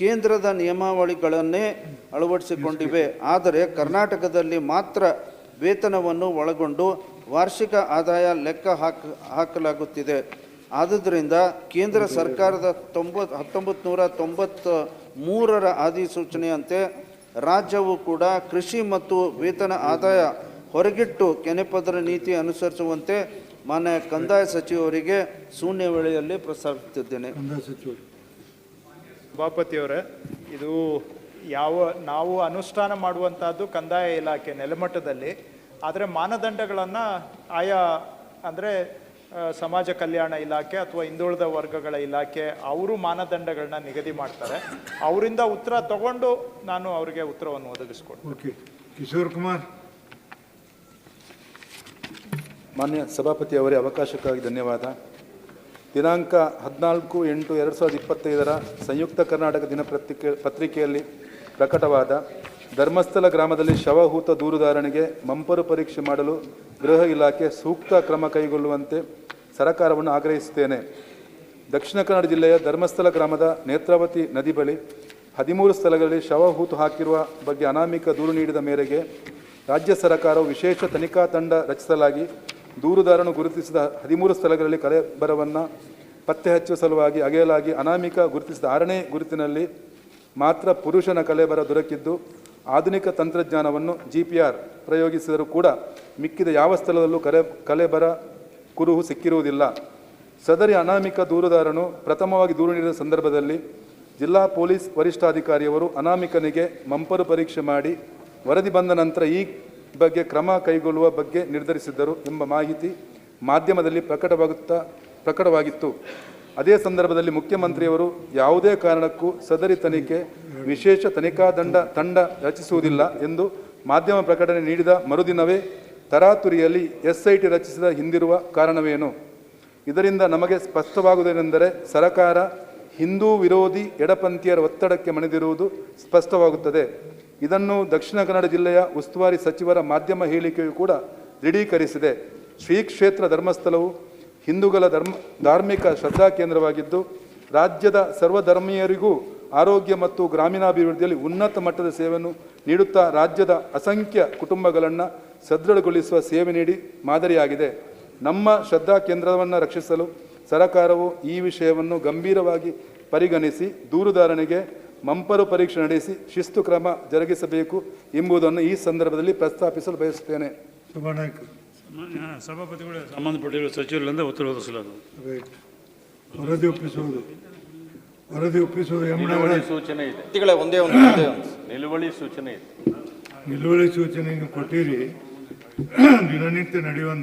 ಕೇಂದ್ರದ ನಿಯಮಾವಳಿಗಳನ್ನೇ ಅಳವಡಿಸಿಕೊಂಡಿವೆ. ಆದರೆ ಕರ್ನಾಟಕದಲ್ಲಿ ಮಾತ್ರ ವೇತನವನ್ನು ಒಳಗೊಂಡು ವಾರ್ಷಿಕ ಆದಾಯ ಲೆಕ್ಕ ಹಾಕ, ಹಾಕಲಾಗುತ್ತಿದೆ. ಆದುದರಿಂದ ಕೇಂದ್ರ ಸರ್ಕಾರದ ತೊಂಬತ್ ಹತ್ತೊಂಬತ್ತು ನೂರ ತೊಂಬತ್ತ ಮೂರರ ಅಧಿಸೂಚನೆಯಂತೆ ರಾಜ್ಯವು ಕೂಡ ಕೃಷಿ ಮತ್ತು ವೇತನ ಆದಾಯ ಹೊರಗಿಟ್ಟು ಕೆನೆಪದರ ನೀತಿ ಅನುಸರಿಸುವಂತೆ ಮಾನ್ಯ ಕಂದಾಯ ಸಚಿವರಿಗೆ ಶೂನ್ಯ ವೇಳೆಯಲ್ಲಿ ಪ್ರಸ್ತಾಪಿಸುತ್ತಿದ್ದೇನೆ. ಸಭಾಪತಿಯವರೇ ಇದು ಯಾವ ನಾವು ಅನುಷ್ಠಾನ ಮಾಡುವಂಥದ್ದು ಕಂದಾಯ ಇಲಾಖೆ ನೆಲಮಟ್ಟದಲ್ಲಿ ಆದರೆ ಮಾನದಂಡಗಳನ್ನು ಆಯಾ ಅಂದರೆ ಸಮಾಜ ಕಲ್ಯಾಣ ಇಲಾಖೆ ಅಥವಾ ಹಿಂದುಳಿದ ವರ್ಗಗಳ ಇಲಾಖೆ ಅವರು ಮಾನದಂಡಗಳನ್ನ ನಿಗದಿ ಮಾಡ್ತಾರೆ. ಅವರಿಂದ ಉತ್ತರ ತಗೊಂಡು ನಾನು ಅವರಿಗೆ ಉತ್ತರವನ್ನು ಒದಗಿಸ್ಕೊಡ್ತೀನಿ. ಓಕೆ ಕಿಶೋರ್ ಕುಮಾರ್. ಮಾನ್ಯ ಸಭಾಪತಿ ಅವರೇ ಅವಕಾಶಕ್ಕಾಗಿ ಧನ್ಯವಾದ. ದಿನಾಂಕ ಹದಿನಾಲ್ಕು ಎಂಟು ಎರಡು ಸಾವಿರದ ಇಪ್ಪತ್ತೈದರ ಸಂಯುಕ್ತ ಕರ್ನಾಟಕ ದಿನಪತ್ರಿಕೆ ಪತ್ರಿಕೆಯಲ್ಲಿ ಪ್ರಕಟವಾದ ಧರ್ಮಸ್ಥಳ ಗ್ರಾಮದಲ್ಲಿ ಶವಹೂತ ದೂರುದಾರನಿಗೆ ಮಂಪರು ಪರೀಕ್ಷೆ ಮಾಡಲು ಗೃಹ ಇಲಾಖೆ ಸೂಕ್ತ ಕ್ರಮ ಕೈಗೊಳ್ಳುವಂತೆ ಸರಕಾರವನ್ನು ಆಗ್ರಹಿಸುತ್ತೇನೆ. ದಕ್ಷಿಣ ಕನ್ನಡ ಜಿಲ್ಲೆಯ ಧರ್ಮಸ್ಥಳ ಗ್ರಾಮದ ನೇತ್ರಾವತಿ ನದಿ ಬಳಿ ಹದಿಮೂರು ಸ್ಥಳಗಳಲ್ಲಿ ಶವ ಹೂತು ಹಾಕಿರುವ ಬಗ್ಗೆ ಅನಾಮಿಕ ದೂರು ನೀಡಿದ ಮೇರೆಗೆ ರಾಜ್ಯ ಸರ್ಕಾರವು ವಿಶೇಷ ತನಿಖಾ ತಂಡ ರಚಿಸಲಾಗಿ ದೂರುದಾರನು ಗುರುತಿಸಿದ ಹದಿಮೂರು ಸ್ಥಳಗಳಲ್ಲಿ ಕಲೆಬರವನ್ನು ಪತ್ತೆ ಹಚ್ಚುವ ಸಲುವಾಗಿ ಅಗೆಯಲಾಗಿ ಅನಾಮಿಕ ಗುರುತಿಸಿದ ಆರನೇ ಗುರುತಿನಲ್ಲಿ ಮಾತ್ರ ಪುರುಷನ ಕಲೆಬರ ದೊರಕಿದ್ದು, ಆಧುನಿಕ ತಂತ್ರಜ್ಞಾನವನ್ನು ಜಿ ಪಿ ಆರ್ ಪ್ರಯೋಗಿಸಿದರೂ ಕೂಡ ಮಿಕ್ಕಿದ ಯಾವ ಸ್ಥಳದಲ್ಲೂ ಕಲೆ, ಕಲೆಬರ ಕುರುಹು ಸಿಕ್ಕಿರುವುದಿಲ್ಲ. ಸದರಿ ಅನಾಮಿಕ ದೂರುದಾರನು ಪ್ರಥಮವಾಗಿ ದೂರು ನೀಡಿದ ಸಂದರ್ಭದಲ್ಲಿ ಜಿಲ್ಲಾ ಪೊಲೀಸ್ ವರಿಷ್ಠಾಧಿಕಾರಿಯವರು ಅನಾಮಿಕನಿಗೆ ಮಂಪರು ಪರೀಕ್ಷೆ ಮಾಡಿ ವರದಿ ಬಂದ ನಂತರ ಈ ಬಗ್ಗೆ ಕ್ರಮ ಕೈಗೊಳ್ಳುವ ಬಗ್ಗೆ ನಿರ್ಧರಿಸಿದ್ದರು ಎಂಬ ಮಾಹಿತಿ ಮಾಧ್ಯಮದಲ್ಲಿ ಪ್ರಕಟವಾಗುತ್ತಾ, ಪ್ರಕಟವಾಗಿತ್ತು. ಅದೇ ಸಂದರ್ಭದಲ್ಲಿ ಮುಖ್ಯಮಂತ್ರಿಯವರು ಯಾವುದೇ ಕಾರಣಕ್ಕೂ ಸದರಿ ತನಿಖೆ, ವಿಶೇಷ ತನಿಖಾ ದಂಡ, ತಂಡ ರಚಿಸುವುದಿಲ್ಲ ಎಂದು ಮಾಧ್ಯಮ ಪ್ರಕಟಣೆ ನೀಡಿದ ಮರುದಿನವೇ ತರಾತುರಿಯಲ್ಲಿ ಎಸ್ಐಟಿ ರಚಿಸಿದ ಹಿಂದಿರುವ ಕಾರಣವೇನು? ಇದರಿಂದ ನಮಗೆ ಸ್ಪಷ್ಟವಾಗುವುದೇನೆಂದರೆ ಸರಕಾರ ಹಿಂದೂ ವಿರೋಧಿ ಎಡಪಂಥೀಯರ ಒತ್ತಡಕ್ಕೆ ಮಣಿದಿರುವುದು ಸ್ಪಷ್ಟವಾಗುತ್ತದೆ. ಇದನ್ನು ದಕ್ಷಿಣ ಕನ್ನಡ ಜಿಲ್ಲೆಯ ಉಸ್ತುವಾರಿ ಸಚಿವರ ಮಾಧ್ಯಮ ಹೇಳಿಕೆಯು ಕೂಡ ದೃಢೀಕರಿಸಿದೆ. ಶ್ರೀ ಕ್ಷೇತ್ರ ಧರ್ಮಸ್ಥಳವು ಹಿಂದೂಗಳ ಧರ್ಮ, ಧಾರ್ಮಿಕ ಶ್ರದ್ಧಾ ಕೇಂದ್ರವಾಗಿದ್ದು, ರಾಜ್ಯದ ಸರ್ವಧರ್ಮೀಯರಿಗೂ ಆರೋಗ್ಯ ಮತ್ತು ಗ್ರಾಮೀಣಾಭಿವೃದ್ಧಿಯಲ್ಲಿ ಉನ್ನತ ಮಟ್ಟದ ಸೇವೆಯನ್ನು ನೀಡುತ್ತಾ ರಾಜ್ಯದ ಅಸಂಖ್ಯ ಕುಟುಂಬಗಳನ್ನು ಸದೃಢಗೊಳಿಸುವ ಸೇವೆ ನೀಡಿ ಮಾದರಿಯಾಗಿದೆ. ನಮ್ಮ ಶ್ರದ್ಧಾ ಕೇಂದ್ರವನ್ನು ರಕ್ಷಿಸಲು ಸರಕಾರವು ಈ ವಿಷಯವನ್ನು ಗಂಭೀರವಾಗಿ ಪರಿಗಣಿಸಿ ದೂರುದಾರನಿಗೆ ಮಂಪರು ಪರೀಕ್ಷೆ ನಡೆಸಿ ಶಿಸ್ತು ಕ್ರಮ ಜರುಗಿಸಬೇಕು ಎಂಬುದನ್ನು ಈ ಸಂದರ್ಭದಲ್ಲಿ ಪ್ರಸ್ತಾಪಿಸಲು ಬಯಸುತ್ತೇನೆ. ಸಭಾಪತಿಗಳು ಸಂಬಂಧಪಟ್ಟಿರುವ ಸಚಿವರಿಂದ ಉತ್ತರ ಒದಗಿಸಲಾಗುವುದು ರೈಟ್. ವರದಿ ಒಪ್ಪಿಸುವುದು. ವರದಿ ಒಪ್ಪಿಸುವುದು ನಿಲುವಳಿ ಸೂಚನೆ ಇದೆ. ಒಂದೇ ಒಂದು ನಿಲುವಳಿ ಸೂಚನೆ ಇದೆ. ನಿಲುವಳಿ ಸೂಚನೆಯನ್ನು ಕೊಟ್ಟಿರಿ. ದಿನನಿತ್ಯ ನಡೆಯುವಂಥ